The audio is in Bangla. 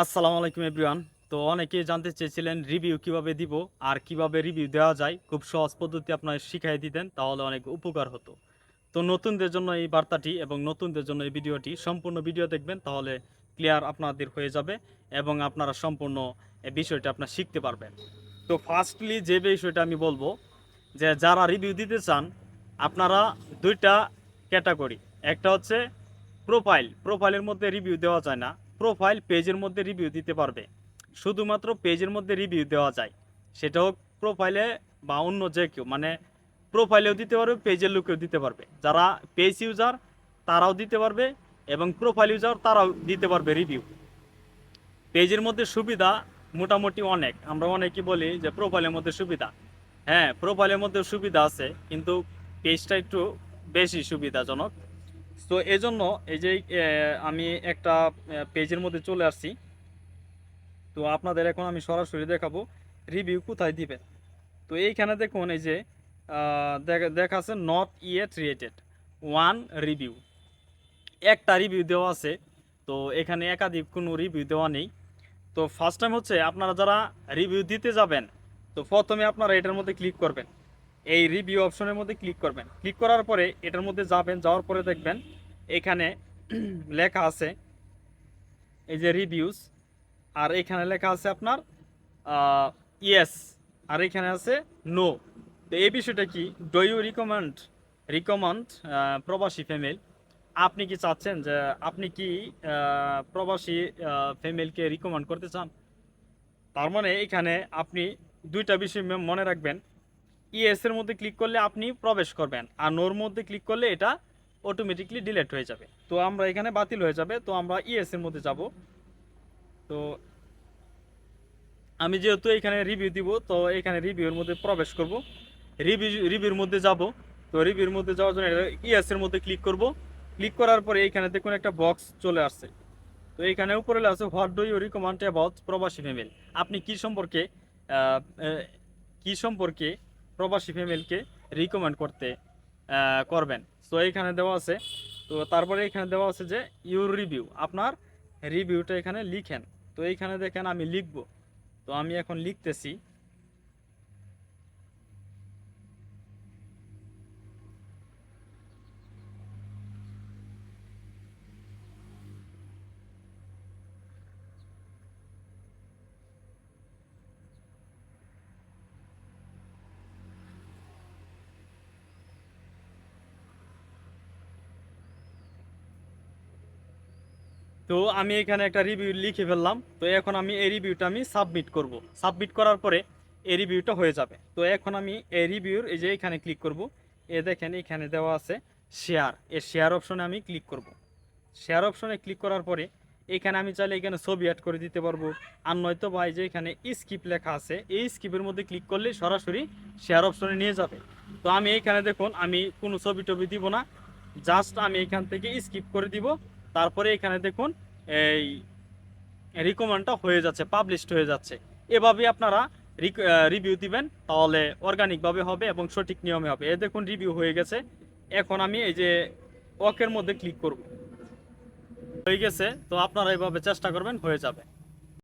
আসসালামু আলাইকুম এভরিওয়ান। তো অনেকেই জানতে চেয়েছিলেন রিভিউ কীভাবে দিব আর কীভাবে রিভিউ দেওয়া যায়। খুব সহজ পদ্ধতি আপনার শিখাই দিতেন, তাহলে অনেক উপকার হতো। তো নতুনদের জন্য এই বার্তাটি এবং নতুনদের জন্য এই ভিডিওটি সম্পূর্ণ ভিডিও দেখবেন, তাহলে ক্লিয়ার আপনাদের হয়ে যাবে এবং আপনারা সম্পূর্ণ বিষয়টা আপনার শিখতে পারবেন। তো ফার্স্টলি যে বিষয়টা আমি বলব, যে যারা রিভিউ দিতে চান, আপনারা দুইটা ক্যাটাগরি একটা হচ্ছে প্রোফাইল প্রোফাইলের মধ্যে রিভিউ দেওয়া যায় না। প্রোফাইল পেজের মধ্যে রিভিউ দিতে পারবে। শুধুমাত্র পেজের মধ্যে রিভিউ দেওয়া যায়। সেটা হোক প্রোফাইলে বা অন্য যে কেউ মানে প্রোফাইলেও দিতে পারবে পেজের লোকেও দিতে পারবে। যারা পেজ ইউজার তারাও দিতে পারবে এবং প্রোফাইল ইউজার তারাও দিতে পারবে রিভিউ পেজের মধ্যে সুবিধা মোটামুটি অনেক। আমরা অনেকেই বলি যে প্রোফাইলের মধ্যে সুবিধা। হ্যাঁ প্রোফাইলের মধ্যে সুবিধা আছে, কিন্তু পেজটা একটু বেশি সুবিধাজনক। তো এজন্য এই যে আমি একটা পেজের মধ্যে চলে আসছি। তো আপনাদের এখন আমি সরাসরি দেখাবো রিভিউ কোথায় দিবেন। তো এইখানে দেখুন এই যে দেখা আছে not yet rated one review একটা রিভিউ দেওয়া আছে, তো এখানে একাধিক কোনো রিভিউ দেওয়া নেই। তো ফার্স্ট টাইম হচ্ছে আপনারা যারা রিভিউ দিতে যাবেন, তো প্রথমে আপনারা এটার মধ্যে ক্লিক করবেন। এই রিভিউ অপশনের মধ্যে ক্লিক করবেন। ক্লিক করার পরে এটার মধ্যে যাবেন, যাওয়ার পরে দেখবেন এখানে লেখা আছে, এই যে রিভিউস আর এখানে লেখা আছে আপনার ইয়েস আর এখানে আছে নো তো এই বিষয়টা কি? ডো ইউ রিকমেন্ড রিকমেন্ড প্রবাসী ফিমেল আপনি কি চাচ্ছেন যে আপনি কি প্রবাসী ফিমেলকে রিকমেন্ড করতে চান? তার মানে এখানে আপনি দুইটা বিষয় মনে রাখবেন। ইএস এর মধ্যে ক্লিক করলে আপনি প্রবেশ করবেন। আর নোর মধ্যে ক্লিক করলে এটা অটোমেটিকলি ডিলেট হয়ে যাবে। তো আমরা এখানে বাতিল হয়ে যাবে। তো আমরা ইএস এর মধ্যে যাব। তো আমি যেহেতু এখানে রিভিউ দিব, তো এখানে রিভিউর মধ্যে প্রবেশ করব। রিভিউ রিভিউর মধ্যে যাব। তো রিভিউর মধ্যে যাওয়ার জন্য ইএস এর মধ্যে ক্লিক করব। ক্লিক করার পরে এখানে দেখুন একটা বক্স চলে আসছে। তো এখানে উপরে আছে what do you recommend about প্রবাসী ফিমেল আপনি কি সম্পর্কে কি সম্পর্কে প্রবাসী ফিমেলকে রিকমেন্ড করতে করবেন। তো এইখানে দেওয়া আছে, তো তারপরে এখানে দেওয়া আছে যে ইউর রিভিউ আপনার রিভিউটা এখানে লিখেন। তো এইখানে দেখেন আমি লিখব। তো আমি এখন লিখতেছি। তো আমি এখানে একটা রিভিউ লিখে ফেললাম। তো এখন আমি এই রিভিউটা আমি সাবমিট করব। সাবমিট করার পরে এই রিভিউটা হয়ে যাবে। তো এখন আমি এই রিভিউর এই যে এখানে ক্লিক করব, এ দেখেন এখানে দেওয়া আছে শেয়ার এই শেয়ার অপশনে আমি ক্লিক করব। শেয়ার অপশনে ক্লিক করার পরে এখানে আমি চাইলে এখানে ছবি অ্যাড করে দিতে পারব। আর নয়তো ভাই যে এখানে স্কিপ লেখা আছে, এই স্কিপের মধ্যে ক্লিক করলে সরাসরি শেয়ার অপশনে নিয়ে যাবে। তো আমি এইখানে দেখুন, আমি কোনো ছবি টবি দিব না। জাস্ট আমি এখান থেকে স্কিপ করে দিব। তারপরে এখানে দেখুন, এই রিকমেন্ডটা হয়ে যাচ্ছে পাবলিশড হয়ে যাচ্ছে। এভাবে আপনারা রিভিউ দিবেন, তাহলে অর্গানিকভাবে হবে এবং সঠিক নিয়মে হবে। এ দেখুন রিভিউ হয়ে গেছে। এখন আমি এই যে ওয়াকের মধ্যে ক্লিক করব। হয়ে গেছে, তো আপনারা এভাবে চেষ্টা করবেন, হয়ে যাবে।